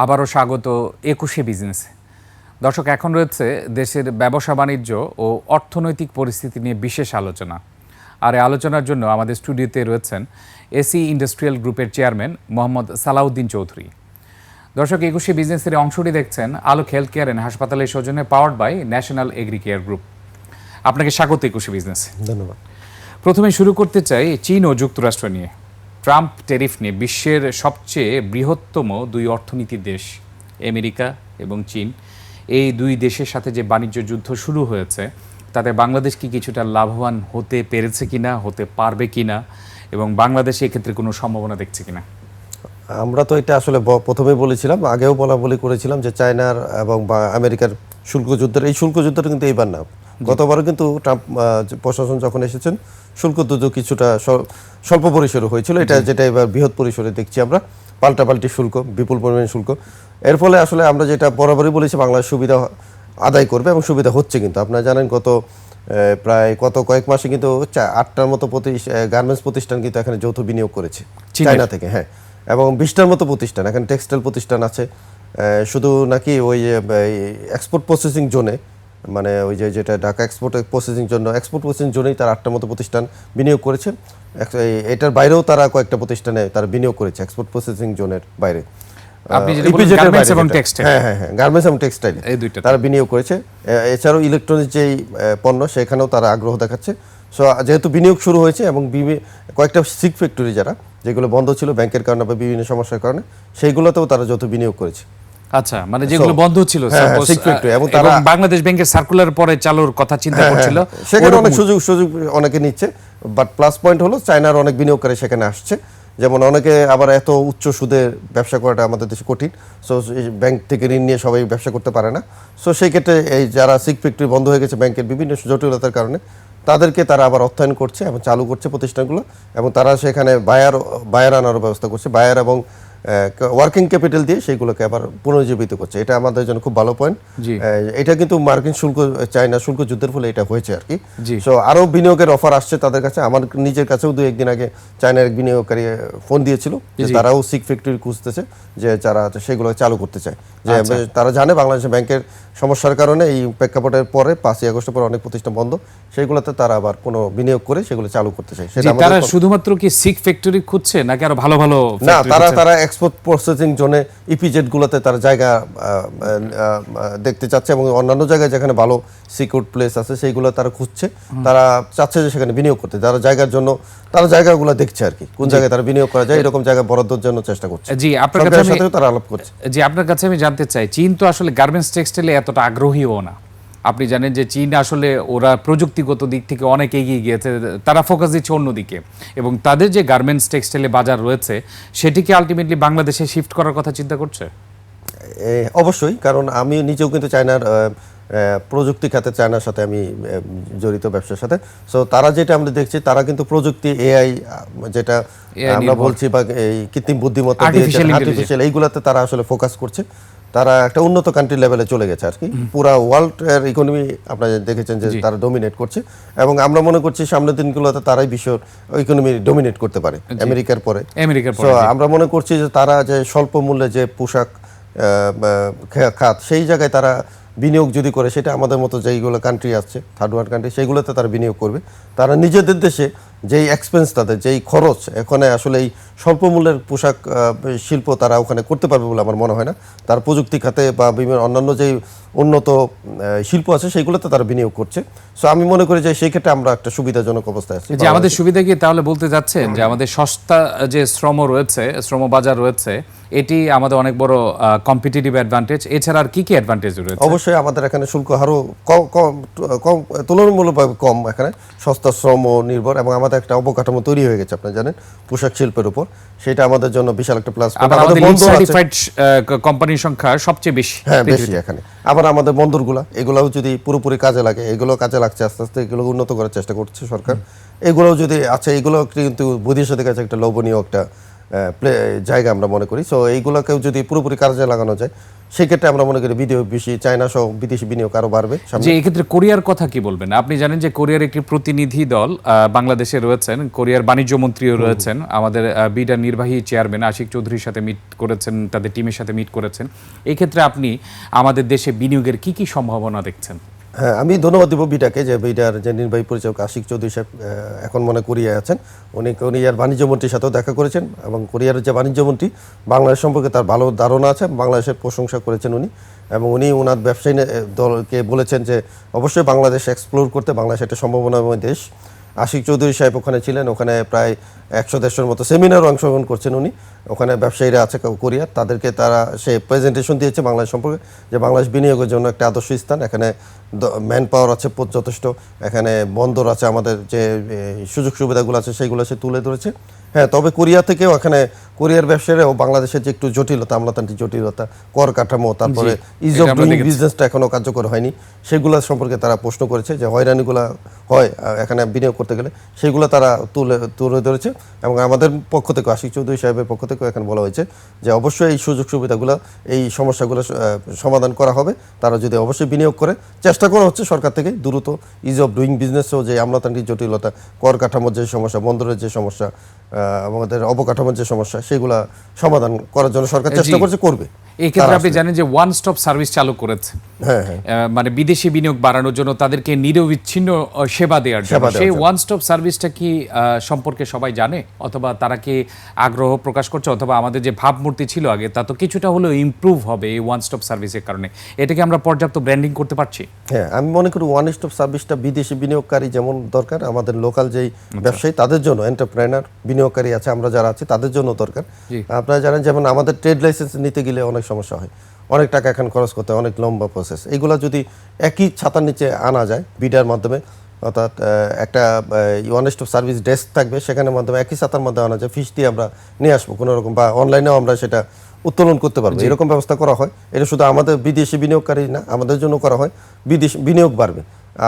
আবারও স্বাগত একুশে বিজনেসে। দর্শক এখন রয়েছে দেশের ব্যবসা বাণিজ্য ও অর্থনৈতিক পরিস্থিতি নিয়ে বিশেষ আলোচনা। আর এই আলোচনার জন্য আমাদের স্টুডিওতে রয়েছেন এসি ইন্ডাস্ট্রিয়াল গ্রুপের চেয়ারম্যান মোহাম্মদ সালাউদ্দিন চৌধুরী। দর্শক একুশে বিজনেসের অংশটি দেখছেন আলোক হেলথ কেয়ার অ্যান্ড হাসপাতালের সৌজন্যে powered by national agri care group. আপনাকে স্বাগত একুশে বিজনেসে। ধন্যবাদ। প্রথমে শুরু করতে চাই চীন ও যুক্তরাষ্ট্র নিয়ে। ট্রাম্প টেরিফ নিয়ে বিশ্বের সবচেয়ে বৃহত্তম দুই অর্থনীতির দেশ, আমেরিকা এবং চীন, এই দুই দেশের সাথে যে বাণিজ্য যুদ্ধ শুরু হয়েছে, তাতে বাংলাদেশ কি কিছুটা লাভবান হতে পেরেছে কিনা, হতে পারবে কিনা, এবং বাংলাদেশ এক্ষেত্রে কোনো সম্ভাবনা দেখছে কিনা? আমরা তো এটা আসলে প্রথমেই বলেছিলাম, আগেও বলা বলি করেছিলাম যে চায়নার এবং আমেরিকার শুল্ক যুদ্ধের এই শুল্ক যুদ্ধটা কিন্তু এইবার না। গতবারও কিন্তু ট্রাম্প প্রশাসন যখন এসেছেন শুল্ক যুদ্ধ কিছুটা স্বল- স্বল্প পরিসরে হয়েছিল। এটা যেটা এবার বৃহৎ পরিসরে দেখছি আমরা। পাল্টাপাল্টি শুল্ক বিপুল পরিমাণ শুল্ক। এর ফলে আসলে আমরা যেটা বরাবরই বলেছি বাংলাদেশ সুবিধা আদায় করবে এবং সুবিধা হচ্ছে কিন্তু। আপনারা জানেন গত প্রায় কত কয়েক মাসে কিন্তু আটটার মতো গার্মেন্টস প্রতিষ্ঠান কিন্তু এখানে যৌথ বিনিয়োগ করেছে? চায়না থেকে হ্যাঁ। এবং বিশটার মতো প্রতিষ্ঠান এখানে টেক্সটাইল প্রতিষ্ঠান আছে। শুধু নাকি ওই এক্সপোর্ট প্রসেসিং জোনে মানে ওই যে যেটা ঢাকা এক্সপোর্ট প্রসেসিং জন্য এক্সপোর্ট প্রসেসিং জোনেই তার আটটার মতো প্রতিষ্ঠান বিনিয়োগ করেছে। এটার বাইরেও তারা কয়েকটা প্রতিষ্ঠানে তারা বিনিয়োগ করেছে এক্সপোর্ট প্রসেসিং জোনের বাইরে। আপনি বাইরে এবং যেটা। হ্যাঁ হ্যাঁ হ্যাঁ গার্মেন্টস এবং টেক্সটাইল এই দুইটা তারা বিনিয়োগ করেছে। এছাড়াও ইলেকট্রনিক্স যেই পণ্য সেখানেও তারা আগ্রহ দেখাচ্ছে। সো যেহেতু বিনিয়োগ শুরু হয়েছে এবং কয়েকটা সিক ফ্যাক্টরি যারা যেগুলো বন্ধ ছিল ব্যাংকের কারণে বা বিভিন্ন সমস্যার কারণে সেইগুলোতেও তারা যত বিনিয়োগ করেছে। আচ্ছা মানে যেগুলো বন্ধ ছিল হ্যাঁ, হ্যাঁ, এবং তারা- বাংলাদেশ ব্যাংকের সার্কুলার পরে চালুর কথা চিন্তা করছিল সেখানে অনেক সুযোগ সুযোগ অনেকে নিচ্ছে বাট প্লাস পয়েন্ট হলো চায়নার অনেক বিনিয়োগকারী সেখানে আসছে। যেমন অনেকে আবার এত উচ্চ সুদের ব্যবসা করাটা আমাদের দেশে কঠিন সো ব্যাংক থেকে ঋণ নিয়ে সবাই ব্যবসা করতে পারে না। সো সেই ক্ষেত্রে এই যারা সিক ফ্যাক্টরি বন্ধ হয়ে গেছে ব্যাংকের বিভিন্ন জটিলতার কারণে তাদেরকে তারা আবার অর্থায়ন করছে এবং চালু করছে প্রতিষ্ঠানগুলো এবং তারা সেখানে বায়ার বায়ার আনারও ব্যবস্থা করছে। বায়ার এবং ওয়ার্কিং ক্যাপিটাল দিয়ে সেইগুলোকে আবার পুনর্জীবিত করছে। এটা আমাদের জন্য খুব ভালো পয়েন্ট এটা কিন্তু মার্কিন শুল্ক চায়না শুল্ক যুদ্ধের ফলে এটা হয়েছে আর কি। সো আরও বিনিয়োগের অফার আসছে তাদের কাছে। আমার নিজের কাছেও দু একদিন আগে চায়নার এক বিনিয়োগকারী ফোন দিয়েছিল যে তারাও সিক ফ্যাক্টরি খুঁজতেছে যে যারা সেগুলো চালু করতে চায়। যে আচ্ছা। তারা জানে বাংলাদেশ ব্যাংকের সমস্যার কারণে এই প্রেক্ষাপটের পরে পাঁচই আগস্টের পরে অনেক প্রতিষ্ঠান বন্ধ। সেগুলোতে তারা আবার কোনো বিনিয়োগ করে সেগুলো চালু করতে চায়। সেটা তারা শুধুমাত্র কি সিক ফ্যাক্টরি খুঁজছে নাকি আরও ভালো ভালো না তারা তারা এক্সপোর্ট প্রসেসিং জোনে ইপিজেড গুলোতে তারা জায়গা দেখতে চাচ্ছে এবং অন্যান্য জায়গায় যেখানে ভালো সিকিউর প্লেস আছে সেইগুলো তারা খুঁজছে। তারা চাচ্ছে যে সেখানে বিনিয়োগ করতে। তারা জায়গার জন্য তারা জায়গাগুলো দেখছে আর কি। কোন জায়গায় তারা বিনিয়োগ করা যায় এরকম জায়গা বরাদ্দের জন্য চেষ্টা করছে। জি আপনার কাছে তারা আলাপ করছে। জি আপনার কাছে আমি জানতে চাই চীন তো আসলে গার্মেন্টস টেক্সটাইলে এতটা আগ্রহীও না। আপনি জানেন যে চীন আসলে ওরা প্রযুক্তিগত দিক থেকে অনেক এগিয়ে গিয়েছে তারা ফোকাস দিচ্ছে অন্যদিকে এবং তাদের যে গার্মেন্টস টেক্সটাইলে বাজার রয়েছে সেটিকে আলটিমেটলি বাংলাদেশে শিফট করার কথা চিন্তা করছে? অবশ্যই কারণ আমি নিজেও কিন্তু চায়নার প্রযুক্তি খাতে চায়নার সাথে আমি জড়িত ব্যবসার সাথে। সো তারা যেটা আমরা দেখছি তারা কিন্তু প্রযুক্তি এআই যেটা আমরা বলছি বা এই কৃত্রিম বুদ্ধিমত্তা আর্টিফিশিয়াল এইগুলাতে তারা আসলে ফোকাস করছে। তারা একটা উন্নত কান্ট্রি লেভেলে চলে গেছে আর কি। পুরা ওয়ার্ল্ড এর ইকোনমি আপনারা দেখেছেন যে তারা ডমিনেট করছে এবং আমরা মনে করছি সামনের দিনগুলোতে তারাই বিশ্ব ইকোনমি ডমিনেট করতে পারে আমেরিকার পরে। আমেরিকার পরে আমরা মনে করছি যে তারা যে স্বল্প মূল্যে যে পোশাক খাত সেই জায়গায় তারা বিনিয়োগ যদি করে সেটা আমাদের মতো যেইগুলো কান্ট্রি আছে থার্ড ওয়ার্ল্ড কান্ট্রি সেইগুলোতে তারা বিনিয়োগ করবে। তারা নিজেদের দেশে যেই এক্সপেন্স তাদের যেই খরচ এখানে আসলে এই স্বল্প মূল্যের পোশাক শিল্প তারা ওখানে করতে পারবে বলে আমার মনে হয় না। তার প্রযুক্তি খাতে বা বিভিন্ন অন্যান্য যেই উন্নত শিল্প আছে সেইগুলোতে তারা বিনিয়োগ করছে। সো আমি মনে করি যে সেই ক্ষেত্রে আমরা একটা সুবিধাজনক অবস্থায় আছি। যে আমাদের সুবিধা কি তাহলে বলতে যাচ্ছেন যে আমাদের সস্তা যে শ্রম রয়েছে শ্রম বাজার রয়েছে এটি আমাদের অনেক বড় কম্পিটিটিভ অ্যাডভান্টেজ এছাড়া আর কি কি অ্যাডভান্টেজ রয়েছে? অবশ্যই আমাদের এখানে শুল্ক হারও কম কম তুলনামূলকভাবে কম এখানে। সস্তা শ্রম নির্ভর এবং আমাদের একটা অবকাঠামো তৈরি হয়ে গেছে আপনারা জানেন পোশাক শিল্পের উপর। সেটা আমাদের জন্য বিশাল একটা প্লাস আবার আমাদের সার্টিফাইড কোম্পানির সংখ্যা সবচেয়ে বেশি হ্যাঁ বেশি এখানে। আবার আমাদের বন্দরগুলা এগুলাও যদি পুরোপুরি কাজে লাগে এগুলো কাজে লাগছে আস্তে আস্তে এগুলো উন্নত করার চেষ্টা করছে সরকার। এগুলোও যদি আচ্ছা এগুলো কিন্তু বৈদেশিকদের কাছে একটা লোভনীয় একটা জায়গা আমরা মনে করি। সো এইগুলোকেও যদি পুরোপুরি কাজে লাগানো যায় সেক্ষেত্রে আমরা মনে করি বিদেশ বেশি চায়না সহ বিদেশি বিনিয়োগ আরও বাড়বে। যে এক্ষেত্রে কোরিয়ার কথা কি বলবেন? আপনি জানেন যে কোরিয়ার একটি প্রতিনিধি দল বাংলাদেশে রয়েছেন, কোরিয়ার বাণিজ্য মন্ত্রীও রয়েছেন, আমাদের বিডার নির্বাহী চেয়ারম্যান আশিক চৌধুরীর সাথে মিট করেছেন, তাদের টিমের সাথে মিট করেছেন। এক্ষেত্রে আপনি আমাদের দেশে বিনিয়োগের কি কি সম্ভাবনা দেখছেন? হ্যাঁ আমি ধন্যবাদ দিব বিটাকে যে বিটার যে নির্বাহী পরিচালক আশিক চৌধুরী সাহেব এখন মনে কোরিয়ায় আছেন। উনি কোরিয়ার বাণিজ্য মন্ত্রীর সাথেও দেখা করেছেন এবং কোরিয়ার যে বাণিজ্যমন্ত্রী বাংলাদেশ সম্পর্কে তার ভালো ধারণা আছে বাংলাদেশের প্রশংসা করেছেন উনি। এবং উনি ওনার ব্যবসায়ী দলকে বলেছেন যে, অবশ্যই বাংলাদেশ এক্সপ্লোর করতে বাংলাদেশ একটা সম্ভাবনাময় দেশ। আশিক চৌধুরী সাহেব ওখানে ছিলেন, ওখানে প্রায় একশো দেড়শোর মতো সেমিনারও অংশগ্রহণ করছেন উনি। ওখানে ব্যবসায়ীরা আছে কোরিয়ার, তাদেরকে তারা, সে প্রেজেন্টেশন দিয়েছে বাংলাদেশ সম্পর্কে, যে বাংলাদেশ বিনিয়োগের জন্য একটা আদর্শ স্থান, এখানে ম্যান পাওয়ার আছে যথেষ্ট, এখানে বন্দর আছে আমাদের যে সুযোগ সুবিধাগুলো আছে সেইগুলো সে তুলে ধরেছে। হ্যাঁ তবে কোরিয়া থেকেও এখানে কোরিয়ার ব্যবসায়ীরাও বাংলাদেশের যে একটু জটিলতা আমলাতান্ত্রিক জটিলতা কর কাঠামো তারপরে ইজ অফ ডুইং বিজনেসটা এখনও কার্যকর হয়নি সেগুলো সম্পর্কে তারা প্রশ্ন করেছে যে হয়রানিগুলো হয় এখানে বিনিয়োগ করতে গেলে সেগুলো তারা তুলে তুলে ধরেছে এবং আমাদের পক্ষ থেকে আশিক চৌধুরী সাহেবের পক্ষ থেকেও এখানে বলা হয়েছে যে অবশ্যই এই সুযোগ সুবিধাগুলো এই সমস্যাগুলো সমাধান করা হবে। তারা যদি অবশ্যই বিনিয়োগ করে চেষ্টা করা হচ্ছে সরকার থেকে দ্রুত ইজ অফ ডুইং বিজনেসও যে আমলাতান্ত্রিক জটিলতা কর কাঠামোর যে সমস্যা বন্দরের যে সমস্যা আমাদের অবকাঠামোর যে সমস্যা সেগুলা সমাধান করার জন্য সরকার চেষ্টা করছে করবে। এই ক্ষেত্রে আপনি জানেন যে ওয়ান স্টপ সার্ভিস চালু করেছে। হ্যাঁ হ্যাঁ। মানে বিদেশি বিনিয়োগ বাড়ানোর জন্য তাদেরকে নিরবিচ্ছিন্ন সেবা দেওয়ার জন্য। সেই ওয়ান স্টপ সার্ভিসটা কি সম্পর্কে সবাই জানে? অথবা তারা কি আগ্রহ প্রকাশ করছে? অথবা আমাদের যে ভাবমূর্তি ছিল আগে তা তো কিছুটা হলেও ইমপ্রুভ হবে এই ওয়ান স্টপ সার্ভিসের কারণে। এটাকে আমরা পর্যাপ্ত ব্র্যান্ডিং করতে পারছি? হ্যাঁ আমি মনে করি ওয়ান স্টপ সার্ভিসটা বিদেশি বিনিয়োগকারী যেমন দরকার আমাদের লোকাল যেই ব্যবসায়ী তাদের জন্য এন্টারপ্রেনার বিনিয়োগকারী আছে আমরা যারা আছি তাদের জন্য দরকার। জি। আপনারা জানেন যেমন আমাদের ট্রেড লাইসেন্স নিতে গেলে অনেক সমস্যা হয়। অনেক টাকা এখন খরচ করতে হয়, অনেক লম্বা প্রসেস এগুলো যদি একই ছাতার নিচে আনা যায় বিডার মাধ্যমে অর্থাৎ একটা ওয়ান স্টপ সার্ভিস ডেস্ক থাকবে সেখানে মাধ্যমে একই ছাতার মধ্যে আনা যায় ফিস দিয়ে আমরা নিয়ে আসব কোনোরকম বা অনলাইনেও আমরা সেটা উত্তোলন করতে পারবে। এরকম ব্যবস্থা করা হয়। এটা শুধু আমাদের বিদেশি বিনিয়োগকারী না আমাদের জন্য করা হয়। বিদেশ বিনিয়োগ বাড়বে।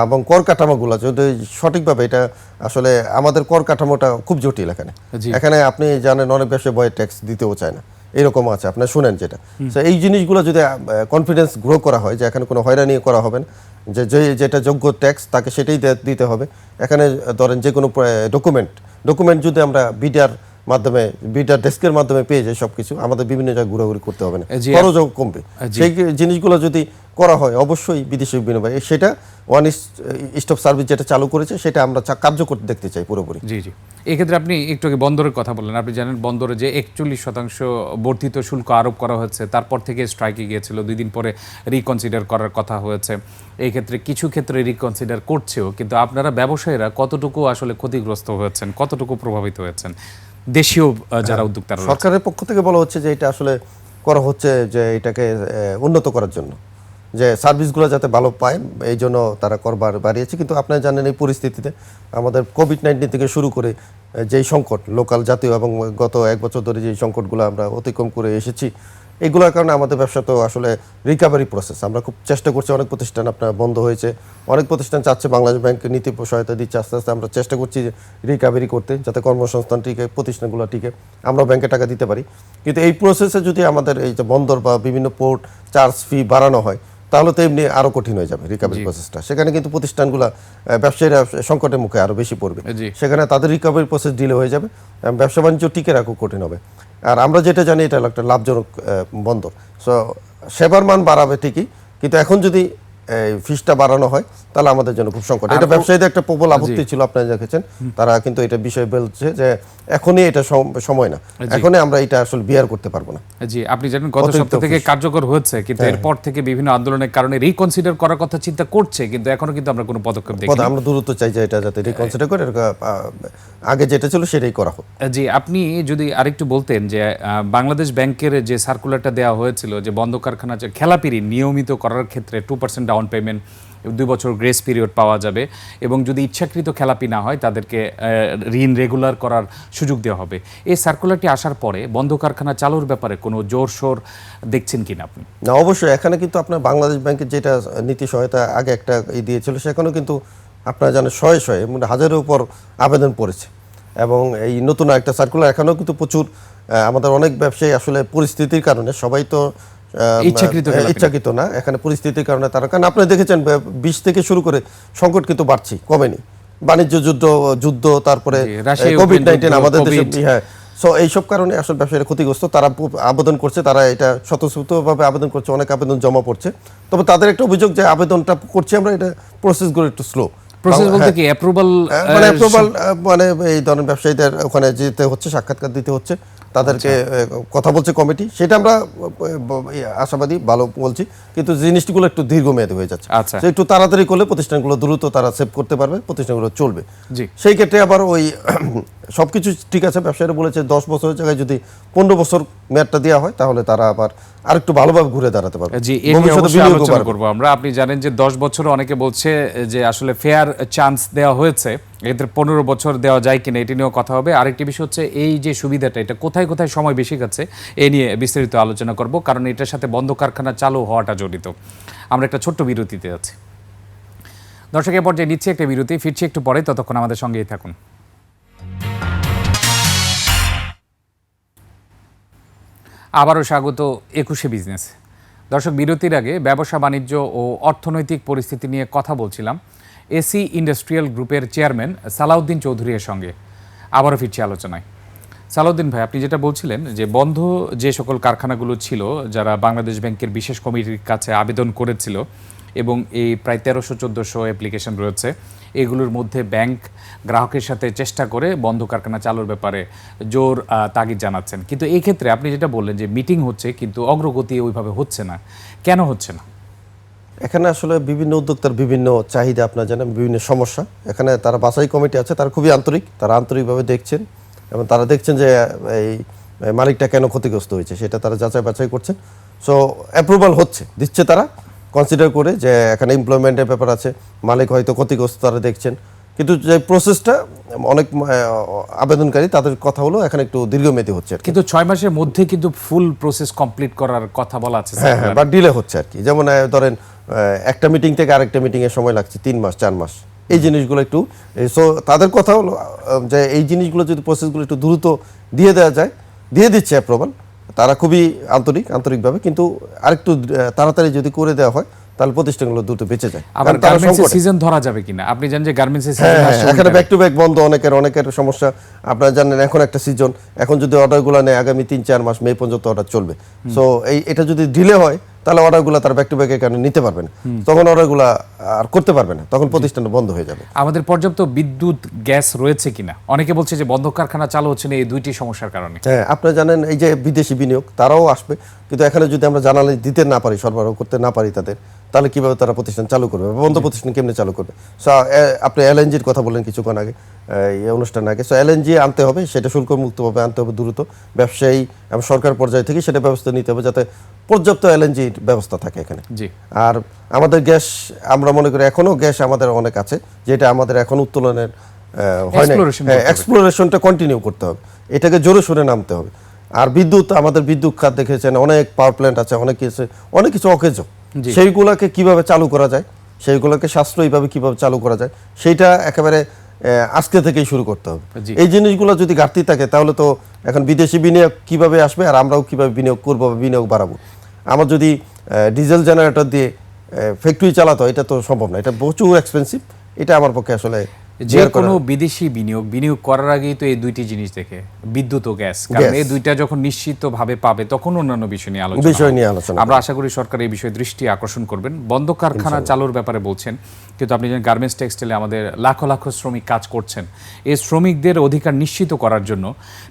এবং কর কাঠামোগুলো যদি সঠিকভাবে এটা আসলে আমাদের কর কাঠামোটা খুব জটিল এখানে। এখানে আপনি জানেন অনেক ব্যবসায়ী বয়ে ট্যাক্স দিতেও চায় না। এরকম আছে আপনি শুনেন যেটা। তো এই জিনিসগুলো যদি কনফিডেন্স গ্রো করা হয় যে এখানে কোনো হয়রানি করা হবে না যে যে যেটা যোগ্য ট্যাক্স তাকে সেটাই দিতে হবে। এখানে ধরেন যে কোনো ডকুমেন্ট ডকুমেন্ট যদি আমরা বিডার মাধ্যমে বিটা ডেস্কের মাধ্যমে পেয়ে যায় সব কিছু আমাদের বিভিন্ন জায়গায় ঘোরাঘুরি করতে হবে না। খরচও কমবে। সেই জিনিসগুলো যদি করা হয় অবশ্যই বিদেশি বিনিয়োগ সেটা ওয়ান স্টপ সার্ভিস যেটা চালু করেছে সেটা আমরা কার্যকর দেখতে চাই পুরোপুরি। জি জি। এক্ষেত্রে আপনি একটু আগে বন্দরের কথা বললেন। আপনি জানেন বন্দরে যে একচল্লিশ শতাংশ বর্ধিত শুল্ক আরোপ করা হয়েছে তারপর থেকে স্ট্রাইকে গিয়েছিল। দুই দিন পরে রিকনসিডার করার কথা হয়েছে। এই ক্ষেত্রে কিছু ক্ষেত্রে রিকনসিডার করছেও কিন্তু আপনারা ব্যবসায়ীরা কতটুকু আসলে ক্ষতিগ্রস্ত হয়েছেন কতটুকু প্রভাবিত হয়েছেন? দেশীয় যারা উদ্যোক্তারা রয়েছে। সরকারের পক্ষ থেকে বলা হচ্ছে যে এটা আসলে করা হচ্ছে যে এটাকে উন্নত করার জন্য। যে সার্ভিসগুলো যাতে ভালো পায় এই জন্য তারা করবার বাড়িয়েছে। কিন্তু আপনারা জানেন এই পরিস্থিতিতে আমাদের কোভিড নাইন্টিন থেকে শুরু করে যেই সংকট লোকাল জাতীয় এবং গত এক বছর ধরে যে সংকটগুলো আমরা অতিক্রম করে এসেছি, এগুলোর কারণে আমাদের ব্যবসা তো আসলে রিকভারি প্রসেস আমরা খুব চেষ্টা করছি, অনেক প্রতিষ্ঠান আপনার বন্ধ হয়েছে। অনেক প্রতিষ্ঠান চাচ্ছে বাংলাদেশ ব্যাংক নীতি সহায়তা দিচ্ছে, আস্তে আস্তে আমরা চেষ্টা করছি রিকভারি করতে, যাতে কর্মসংস্থান টিকে, প্রতিষ্ঠানগুলো টিকে আমরা ব্যাংকে টাকা দিতে পারি। কিন্তু এই প্রসেসে যদি আমাদের এই যে বন্দর বা বিভিন্ন পোর্ট চার্জ ফি বাড়ানো হয় তাহলে তো এমনি আরও কঠিন হয়ে যাবে রিকভারি প্রসেসটা সেখানে কিন্তু প্রতিষ্ঠানগুলো ব্যবসায়ীরা সংকটের মুখে আরও বেশি পড়বে। সেখানে তাদের রিকভারি প্রসেস ডিলে হয়ে যাবে। ব্যবসা বাণিজ্য টিকে রাখা কঠিন হবে। আর আমরা যেটা জানি এটা একটা লাভজনক বন্দর। সো সেবার মান বাড়াবে ঠিকই কিন্তু এখন যদি ফিসটা বাড়ানো হয় তাহলে আমাদের জন্য খুব সংকট। এটা ব্যবসায়ীদের একটা প্রবল আপত্তি ছিল আপনারা দেখেছেন। তারা কিন্তু এটা বিষয় বলছে যে এখনই এটা সময় না। এখনই আমরা এটা আসলে বিয়ার করতে পারব না। জি আপনি জানেন গত সপ্তাহ থেকে কার্যকর হচ্ছে কিন্তু হ্যাঁ। এরপর থেকে বিভিন্ন আন্দোলনের কারণে রিকনসিডার করার কথা চিন্তা করছে কিন্তু এখনও কিন্তু আমরা কোনো পদক্ষেপ দেখি আমরা দূরত্ব চাই যে এটা যাতে রিকনসিডার করে আগে যেটা ছিল সেটাই করা হোক। জি আপনি যদি আরেকটু বলতেন যে আহ, বাংলাদেশ ব্যাংকের যে সার্কুলারটা দেওয়া হয়েছিল যে বন্ধ কারখানা যে খেলাপিরি নিয়মিত করার ক্ষেত্রে টু পার্সেন্ট ডাউন পেমেন্ট দুই বছর গ্রেস পিরিয়ড পাওয়া যাবে এবং যদি ইচ্ছাকৃত খেলাপি না হয়, তাদেরকে ঋণ রেগুলার করার সুযোগ দেওয়া হবে। এই সার্কুলারটি আসার পরে বন্ধ কারখানা চালুর ব্যাপারে কোনো জোর সোর দেখছেন কিনা আপনি? না, অবশ্যই। এখানে কিন্তু আপনার বাংলাদেশ ব্যাংকের যেটা নীতি সহায়তা আগে একটা ই দিয়েছিল, সেখানেও কিন্তু আপনারা জানেন শয়ে শয়ে মানে হাজারের উপর আবেদন পড়েছে। এবং এই নতুন একটা সার্কুলার এখনও কিন্তু প্রচুর আমাদের অনেক ব্যবসায়ী আসলে পরিস্থিতির কারণে সবাই তো ইচ্ছাকৃত না। ইচ্ছাকৃত না এখানে পরিস্থিতির কারণে তারা। কারণ আপনি দেখেছেন বিশ থেকে শুরু করে সংকট কিন্তু বাড়ছে কমেনি। বাণিজ্য যুদ্ধ যুদ্ধ তারপরে কোভিড নাইন্টিন আমাদের দেশে হ্যাঁ। সো এইসব কারণে আসলে ব্যবসায়ীরা ক্ষতিগ্রস্ত তারা আবেদন করছে তারা এটা স্বতঃস্ফূর্তভাবে আবেদন করছে অনেক আবেদন জমা পড়ছে। তবে তাদের একটা অভিযোগ যে আবেদনটা করছি আমরা এটা প্রসেসগুলো একটু স্লো প্রসেস বলতে কি অ্যাপ্রুভাল মানে অ্যাপ্রুভাল মানে এই ধরনের ব্যবসায়ীদের ওখানে যেতে হচ্ছে সাক্ষাৎকার দিতে হচ্ছে। তাদেরকে আহ, কথা বলছে কমিটি সেটা আমরা আশাবাদী ভালো বলছি। কিন্তু জিনিসগুলো একটু দীর্ঘমেয়াদী হয়ে যাচ্ছে আচ্ছা। একটু তাড়াতাড়ি করলে প্রতিষ্ঠানগুলো দ্রুত তারা সেভ করতে পারবে প্রতিষ্ঠানগুলো চলবে। সেই ক্ষেত্রে আবার ওই সবকিছু ঠিক আছে ব্যবসায়ীরা বলেছে দশ বছরের জায়গায় যদি পনেরো বছর মেয়াদটা দেওয়া হয় তাহলে তারা আবার আরেকটু ভালোভাবে ঘুরে দাঁড়াতে পারবে। জি আলোচনা। করব আমরা। আপনি জানেন যে দশ বছর অনেকে বলছে যে আসলে ফেয়ার চান্স দেওয়া হয়েছে। এদের পনেরো বছর দেওয়া যায় কিনা এটি নিয়েও কথা হবে। আরেকটি বিষয় হচ্ছে এই যে সুবিধাটা, এটা কোথায় কোথায় সময় বেশি গেছে, এ নিয়ে বিস্তারিত আলোচনা করব, কারণ এটার সাথে বন্ধ কারখানা চালু হওয়াটা জড়িত। আমরা একটা ছোট্ট বিরতিতে যাচ্ছি দর্শক, এ পর্যায়ে নিচ্ছি একটা বিরতি, ফিরছি একটু পরে, ততক্ষণ আমাদের সঙ্গেই থাকুন। আবারও স্বাগত একুশে বিজনেস। দর্শক, বিরতির আগে ব্যবসা, বাণিজ্য ও অর্থনৈতিক পরিস্থিতি নিয়ে কথা বলছিলাম এসি ইন্ডাস্ট্রিয়াল গ্রুপের চেয়ারম্যান সালাউদ্দিন চৌধুরীর সঙ্গে। আবারও ফিরছি আলোচনায়। সালাউদ্দিন ভাই, আপনি যেটা বলছিলেন যে বন্ধ যে সকল কারখানাগুলো ছিল, যারা বাংলাদেশ ব্যাংকের বিশেষ কমিটির কাছে আবেদন করেছিল এবং এই প্রায় তেরোশো চোদ্দোশো অ্যাপ্লিকেশন রয়েছে এগুলোর মধ্যে ব্যাংক গ্রাহকের সাথে চেষ্টা করে বন্ধ কারখানা চালুর ব্যাপারে জোর তাগিদ জানাচ্ছেন। কিন্তু এই ক্ষেত্রে আপনি যেটা বললেন যে মিটিং হচ্ছে, কিন্তু অগ্রগতি ওইভাবে হচ্ছে না। কেন হচ্ছে না? এখানে আসলে বিভিন্ন উদ্যোক্তার বিভিন্ন চাহিদা, আপনার জানেন, বিভিন্ন সমস্যা। এখানে তারা বাছাই কমিটি আছে, তারা খুবই আন্তরিক। তারা আন্তরিকভাবে দেখছেন এবং তারা দেখছেন যে, এই মালিকটা কেন ক্ষতিগ্রস্ত হয়েছে, সেটা তারা যাচাই বাছাই করছেন। সো অ্যাপ্রুভাল হচ্ছে, দিচ্ছে তারা। কনসিডার করে যে এখানে এমপ্লয়মেন্টের ব্যাপার আছে। মালিক হয়তো ক্ষতিগ্রস্ত তারা দেখছেন। কিন্তু যে প্রসেসটা অনেক আবেদনকারী তাদের কথা হলো এখানে একটু দীর্ঘমেয়াদী হচ্ছে আর কিন্তু ছয় মাসের মধ্যে কিন্তু ফুল প্রসেস কমপ্লিট করার কথা বলা আছে হ্যাঁ হ্যাঁ বা ডিলে হচ্ছে আর কি। যেমন ধরেন একটা মিটিং থেকে আরেকটা মিটিং এর সময় লাগছে তিন মাস চার মাস। এই জিনিসগুলো একটু সো তাদের কথা হলো যে এই জিনিসগুলো যদি প্রসেসগুলো একটু দ্রুত দিয়ে দেওয়া যায় দিয়ে দিচ্ছে অ্যাপ্রুভাল তারা খুবই আন্তরিক আন্তরিকভাবে কিন্তু আরেকটু তাড়াতাড়ি যদি করে দেওয়া হয় তাহলে প্রতিষ্ঠানগুলো দ্রুত বেঁচে যায়। আবার গার্মেন্টসের সিজন ধরা যাবে কিনা? আপনি জানেন যে গার্মেন্টসের হ্যাঁ সিজন হ্যাঁ এখানে ব্যাক টু ব্যাক বন্ধ অনেকের অনেকের সমস্যা। আপনারা জানেন এখন একটা সিজন এখন যদি অর্ডারগুলো নেয় আগামী তিন চার মাস মে পর্যন্ত অর্ডার চলবে। সো এই এটা যদি ডিলে হয় তাহলে অর্ডারগুলো তার ব্যাক টু ব্যাকের কারণে নিতে পারবে না? তখন অর্ডারগুলো আর করতে পারবে না। তখন প্রতিষ্ঠান বন্ধ হয়ে যাবে। আমাদের পর্যাপ্ত বিদ্যুৎ গ্যাস রয়েছে কিনা? অনেকে বলছে যে বন্ধ কারখানা চালু হচ্ছে না এই দুইটি সমস্যার কারণে। হ্যাঁ আপনারা জানেন এই যে বিদেশি বিনিয়োগ তারাও আসবে। কিন্তু এখানে যদি আমরা জানালে দিতে না পারি সরবরাহ করতে না পারি তাদের তাহলে কীভাবে তারা প্রতিষ্ঠান চালু করবে? বন্ধ প্রতিষ্ঠান কেমনে চালু করবে? সো আপনি এলএনজির কথা বললেন কিছুক্ষণ আগে এই অনুষ্ঠান আগে। সো এলএনজি আনতে হবে সেটা শুল্ক মুক্তভাবে আনতে হবে দ্রুত। ব্যবসায়ী এবং সরকার পর্যায় থেকে সেটা ব্যবস্থা নিতে হবে যাতে পর্যাপ্ত এলএনজির ব্যবস্থা থাকে এখানে। জি। আর আমাদের গ্যাস আমরা মনে করি এখনও গ্যাস আমাদের অনেক আছে যেটা আমাদের এখন উত্তোলনের হয় না। এক্সপ্লোরেশনটা কন্টিনিউ করতে হবে। এটাকে জোরে সোরে নামতে হবে। আর বিদ্যুৎ আমাদের বিদ্যুৎ খাত দেখেছেন অনেক পাওয়ার প্ল্যান্ট আছে অনেক কিছু অনেক কিছু অকেজ। সেইগুলোকে কীভাবে চালু করা যায় সেইগুলোকে সাশ্রয়ীভাবে কীভাবে চালু করা যায় সেইটা একেবারে আজকে থেকেই শুরু করতে হবে। এই জিনিসগুলো যদি ঘাটতি থাকে তাহলে তো এখন বিদেশি বিনিয়োগ কীভাবে আসবে আর আমরাও কীভাবে বিনিয়োগ করব বা বিনিয়োগ বাড়াবো? আমার যদি ডিজেল জেনারেটর দিয়ে ফ্যাক্টরি চালাতো এটা তো সম্ভব না। এটা প্রচুর এক্সপেন্সিভ এটা আমার পক্ষে আসলে যে কোনো বিদেশি বিনিয়োগ বিনিয়োগ করার আগেই তো এই দুইটি জিনিস দেখে বিদ্যুৎ ও গ্যাস। কারণ এই দুইটা যখন নিশ্চিতভাবে পাবে তখন অন্যান্য বিষয় নিয়ে আলোচনা বিষয় নিয়ে আলোচনা আমরা আশা করি সরকার এই বিষয়ে দৃষ্টি আকর্ষণ করবেন। বন্ধ কারখানা চালুর ব্যাপারে বলছেন কিন্তু আপনি জানেন গার্মেন্টস টেক্সটাইলে আমাদের লাখো লাখো শ্রমিক কাজ করছেন। এই শ্রমিকদের অধিকার নিশ্চিত করার জন্য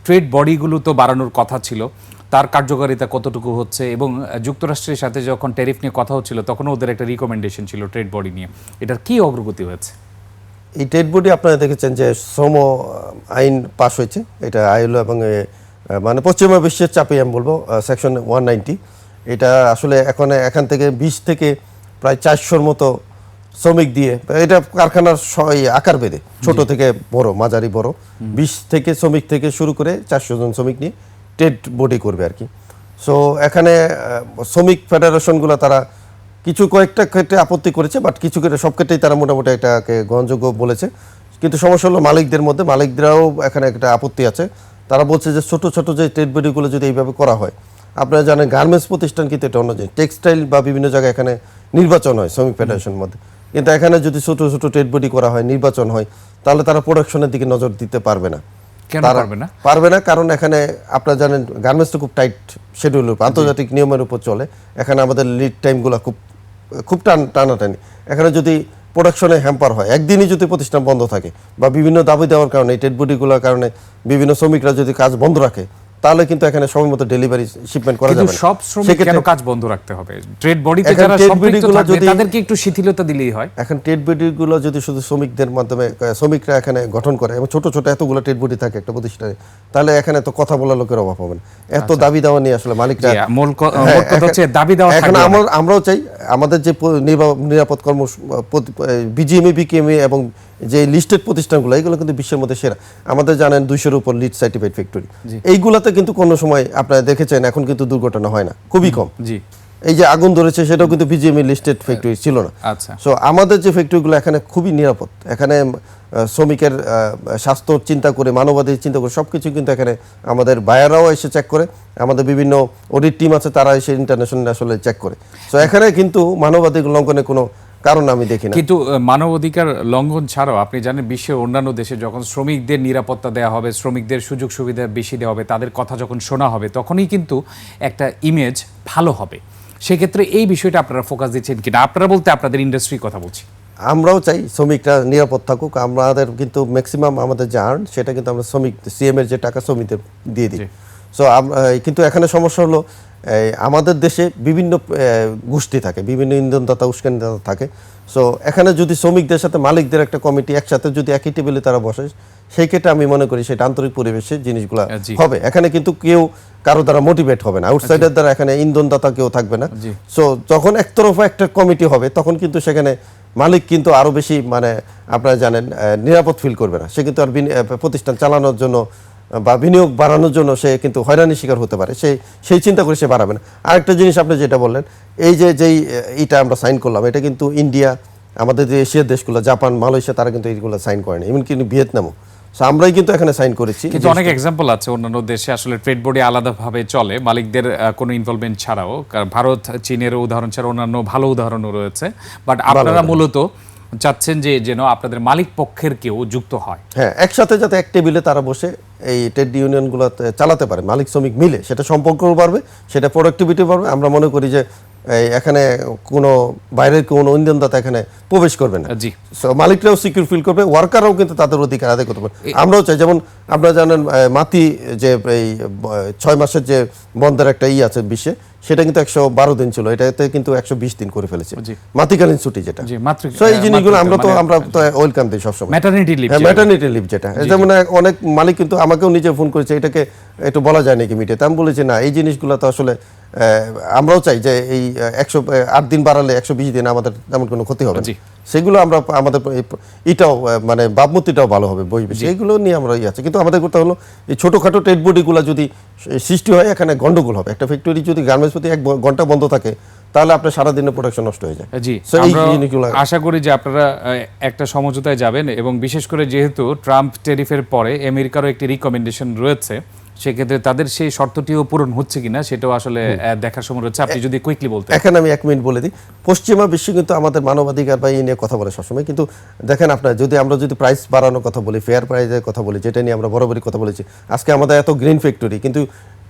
ট্রেড বডিগুলো তো বাড়ানোর কথা ছিল। তার কার্যকারিতা কতটুকু হচ্ছে এবং যুক্তরাষ্ট্রের সাথে যখন ট্যারিফ নিয়ে কথা হচ্ছিল তখন ওদের একটা রিকমেন্ডেশন ছিল ট্রেড বডি নিয়ে। এটার কি অগ্রগতি হয়েছে? এই ট্রেড বোর্ডে আপনারা দেখেছেন যে শ্রম আইন পাশ হয়েছে। এটা আইলো এবং মানে পশ্চিমা বিশ্বের চাপে আমি বলব সেকশন ওয়ান নাইনটি এটা আসলে এখন এখান থেকে বিশ থেকে প্রায় চারশোর মতো শ্রমিক দিয়ে এটা কারখানার আকার বেঁধে ছোট থেকে বড় মাঝারি বড়। বিশ থেকে শ্রমিক থেকে শুরু করে চারশো জন শ্রমিক নিয়ে ট্রেড বডি করবে আর কি। সো এখানে শ্রমিক ফেডারেশনগুলো তারা কিছু কয়েকটা ক্ষেত্রে আপত্তি করেছে বাট কিছু ক্ষেত্রে, সব ক্ষেত্রেই তারা মোটামুটি এটাকে গ্রহণযোগ্য বলেছে। কিন্তু সমস্যা হলো মালিকদের মধ্যে মালিকদেরাও এখানে একটা আপত্তি আছে। তারা বলছে যে, ছোট ছোট যে ট্রেড বডিগুলো যদি এইভাবে করা হয়, আপনারা জানেন গার্মেন্টস প্রতিষ্ঠান কিন্তু এটা অন্য জিনিস টেক্সটাইল বা বিভিন্ন জায়গায় এখানে নির্বাচন হয় শ্রমিক ফেডারেশনের মধ্যে। কিন্তু এখানে যদি ছোট ছোট ট্রেড বডি করা হয়, নির্বাচন হয়, তাহলে তারা প্রোডাকশনের দিকে নজর দিতে পারবে না। কেন পারবে না? পারবে না কারণ এখানে আপনারা জানেন তো খুব টাইট শেডিউল উপর আন্তর্জাতিক নিয়মের উপর চলে। এখানে আমাদের লিড টাইমগুলো খুব খুব টান টানাটানি। এখানে যদি প্রোডাকশনে হ্যাম্পার হয় একদিনই যদি প্রতিষ্ঠান বন্ধ থাকে বা বিভিন্ন দাবি দেওয়ার কারণে টেট বডিগুলোর কারণে বিভিন্ন শ্রমিকরা যদি কাজ বন্ধ রাখে তাহলে কিন্তু এখানে সময় মতো ডেলিভারি শিপমেন্ট করা যাবে সব শ্রমিক কেন কাজ বন্ধ রাখতে হবে? ট্রেড বডিতে যারা সম্পৃক্ত থাকবে যদি- তাদেরকে একটু শিথিলতা দিলেই হয়। এখন টেড বডিগুলো যদি শুধু শ্রমিকদের মাধ্যমে শ্রমিকরা এখানে গঠন করে এবং ছোট ছোট এতগুলো টেড বডি থাকে একটা প্রতিষ্ঠানে তাহলে এখানে তো কথা বলার লোকের অভাব হবে না। এত দাবি দাওয়া নিয়ে আসলে মালিকরা মূল হ্যাঁ, হচ্ছে দাবি দাওয়া এখন আমরা আমরাও চাই আমাদের যে নিরাপদ কর্ম বিজিএমএ বিকেএমএ এবং যে লিস্টেড প্রতিষ্ঠানগুলো এইগুলো কিন্তু বিশ্বের মধ্যে সেরা। আমাদের জানেন দুইশোর উপর লিড সার্টিফাইড ফ্যাক্টরি এইগুলাতে কিন্তু কোনো সময় আপনারা দেখেছেন এখন কিন্তু দুর্ঘটনা হয় না। খুবই কম। জি। এই যে আগুন ধরেছে সেটাও কিন্তু বিজিএমএ লিস্টেড ফ্যাক্টরি ছিল না। আচ্ছা। সো আমাদের যে ফ্যাক্টরিগুলো এখানে খুবই নিরাপদ। এখানে শ্রমিকের স্বাস্থ্য চিন্তা করে মানবাধিক চিন্তা করে সব কিছু কিন্তু এখানে আমাদের বায়াররাও এসে চেক করে। আমাদের বিভিন্ন অডিট টিম আছে তারা এসে ইন্টারন্যাশনাল আসলে চেক করে। সো এখানে কিন্তু মানবাধিক লঙ্ঘনের কোনো কারণ আমি দেখি না। কিন্তু মানবাধিকার লঙ্ঘন ছাড়াও আপনি জানেন বিশ্বের অন্যান্য দেশে যখন শ্রমিকদের নিরাপত্তা দেওয়া হবে শ্রমিকদের সুযোগ সুবিধা বেশি দেওয়া হবে তাদের কথা যখন শোনা হবে তখনই কিন্তু একটা ইমেজ ভালো হবে। সেক্ষেত্রে এই বিষয়টা আপনারা ফোকাস দিচ্ছেন কিনা? আপনারা বলতে আপনাদের ইন্ডাস্ট্রির কথা বলছি। আমরাও চাই শ্রমিকরা নিরাপদ থাকুক আমাদের কিন্তু ম্যাক্সিমাম আমাদের যে আর্ন সেটা কিন্তু আমরা শ্রমিক সিএম এর যে টাকা শ্রমিকদের দিয়ে দিই। সো কিন্তু এখানে সমস্যা হলো আমাদের দেশে বিভিন্ন গোষ্ঠী থাকে বিভিন্ন ইন্ধনদাতা উস্কানিদাতা থাকে। সো এখানে যদি শ্রমিকদের সাথে মালিকদের একটা কমিটি একসাথে যদি একই টেবিলে তারা বসে সেই ক্ষেত্রে আমি মনে করি সেটা আন্তরিক পরিবেশে জিনিসগুলো হবে। এখানে কিন্তু কেউ কারও দ্বারা মোটিভেট হবে না। আউটসাইডার দ্বারা এখানে ইন্ধনদাতা কেউ থাকবে না। সো যখন একতরফা একটা কমিটি হবে তখন কিন্তু সেখানে মালিক কিন্তু আরও বেশি মানে আপনারা জানেন নিরাপদ ফিল করবে না। সে কিন্তু আর প্রতিষ্ঠান চালানোর জন্য বা বিনিয়োগ বাড়ানোর জন্য সে কিন্তু হয়রানির শিকার হতে পারে। সেই সেই চিন্তা করে সে বাড়াবে না। আরেকটা জিনিস আপনি যেটা বললেন এই যে যেই এইটা আমরা সাইন করলাম এটা কিন্তু ইন্ডিয়া আমাদের যে এশিয়ার দেশগুলো জাপান মালয়েশিয়া তারা কিন্তু এইগুলো সাইন করেনি এমন কিন্তু ভিয়েতনামও। আমরাই কিন্তু এখানে সাইন করেছি। কিন্তু অনেক এক্সাম্পল আছে অন্যান্য দেশে আসলে ট্রেড বোর্ডে আলাদাভাবে চলে। মালিকদের কোনো ইনভলভমেন্ট ছাড়াও ভারত চীনের উদাহরণ ছাড়া অন্যান্য ভালো উদাহরণও রয়েছে। বাট আপনারা মূলত চাচ্ছেন যে যেন আপনাদের মালিক পক্ষের কেউ যুক্ত হয়। হ্যাঁ একসাথে যাতে এক টেবিলে তারা বসে এই ট্রেড ইউনিয়নগুলো চালাতে পারে, মালিক শ্রমিক মিলে সেটা সম্পর্ক বাড়বে, সেটা প্রোডাক্টিভিটি বাড়বে। আমরা মনে করি যে এখানে কোনো বাইরের কোনো ইন্ধনদাতা এখানে প্রবেশ করবে না। জি। মালিকরাও সিকিউর ফিল করবে ওয়ার্কাররাও কিন্তু তাদের অধিকার আদায় করতে পারবে। আমরাও চাই যেমন আপনারা জানেন মাতি যে এই ছয় মাসের যে বন্ধের একটা ই আছে বিশ্বে সেটা কিন্তু একশো বারো দিন ছিল এটাতে কিন্তু একশো বিশ দিন করে ফেলেছে। মাতিকালীন ছুটি যেটা। So, এই জিনিসগুলো আমরা তো মানে আমরা তো ওয়েলকাম দিই সবসময়। ম্যাটারনিটি লিভ ম্যাটারনিটি লিভ যেটা। যেমন অনেক মালিক কিন্তু আমাকেও নিজে ফোন করেছে এটাকে একটু বলা যায় নাকি মিটে আমি বলেছি না এই জিনিসগুলো তো আসলে আমরাও চাই যে এই একশো আট দিন বাড়ালে একশো বিশ দিন আমাদের তেমন কোনো ক্ষতি হবে সেগুলো আমরা আমাদের এটাও মানে ভাবমূর্তিটাও ভালো হবে বই বেশি। এইগুলো নিয়ে আমরা ইয়ে আছে। কিন্তু আমাদের করতে হলো এই ছোটোখাটো বডিগুলো যদি সৃষ্টি হয় এখানে গন্ডগোল হবে। একটা ফ্যাক্টরি যদি গার্মেন্টস প্রতি এক ঘণ্টা বন্ধ থাকে তাহলে আপনার সারাদিনের প্রোডাকশন নষ্ট হয়ে যায়। জি আশা করি যে আপনারা একটা সমঝোতায় যাবেন এবং বিশেষ করে যেহেতু ট্রাম্প টেরিফের পরে আমেরিকারও একটি রিকমেন্ডেশন রয়েছে সেক্ষেত্রে তাদের সেই শর্তটিও পূরণ হচ্ছে কিনা সেটাও আসলে দেখার সময় হচ্ছে আপনি যদি কুইকলি বলতে এখন আমি এক মিনিট বলে দিই। পশ্চিমা বিশ্ব কিন্তু আমাদের মানবাধিকার বা এই নিয়ে কথা বলে সবসময়। কিন্তু দেখেন আপনার যদি আমরা যদি প্রাইস বাড়ানোর কথা বলি ফেয়ার প্রাইসের কথা বলি যেটা নিয়ে আমরা বরাবরই কথা বলেছি আজকে আমাদের এত গ্রিন ফ্যাক্টরি কিন্তু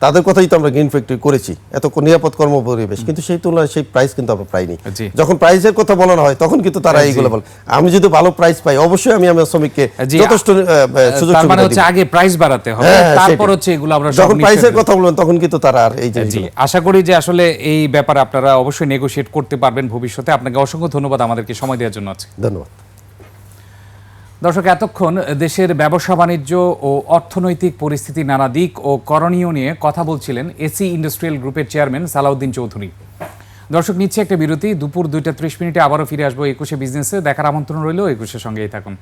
তাদের কথাই তো আমরা গ্রিন ফ্যাক্টরি করেছি। এত নিরাপদ কর্ম পরিবেশ কিন্তু সেই তুলনায় সেই প্রাইস কিন্তু আমরা পাইনি। যখন প্রাইসের কথা বলানো হয় তখন কিন্তু তারা এইগুলো বলে। আমি যদি ভালো প্রাইস পাই অবশ্যই আমি আমার শ্রমিককে যথেষ্ট সুযোগ মানে হচ্ছে আগে প্রাইস বাড়াতে হবে। হ্যাঁ, তারপর হচ্ছে এগুলো আমরা যখন প্রাইসের কথা বলবেন তখন কিন্তু তারা আর এই জি আশা করি যে আসলে এই ব্যাপারে আপনারা অবশ্যই নেগোশিয়েট করতে পারবেন ভবিষ্যতে। আপনাকে অসংখ্য ধন্যবাদ আমাদেরকে সময় দেওয়ার জন্য আছে ধন্যবাদ। দর্শক, এতক্ষণ দেশের ব্যবসা বাণিজ্য ও অর্থনৈতিক পরিস্থিতি নানা দিক ও করণীয় নিয়ে কথা বলছিলেন এসি ইন্ডাস্ট্রিয়াল গ্রুপের চেয়ারম্যান সালাউদ্দিন চৌধুরী। দর্শক, নিচ্ছে একটা বিরতি। দুপুর দুইটা ত্রিশ মিনিটে আবারও ফিরে আসব একুশে বিজনেসে। দেখার আমন্ত্রণ রইল, একুশের সঙ্গেই থাকুন।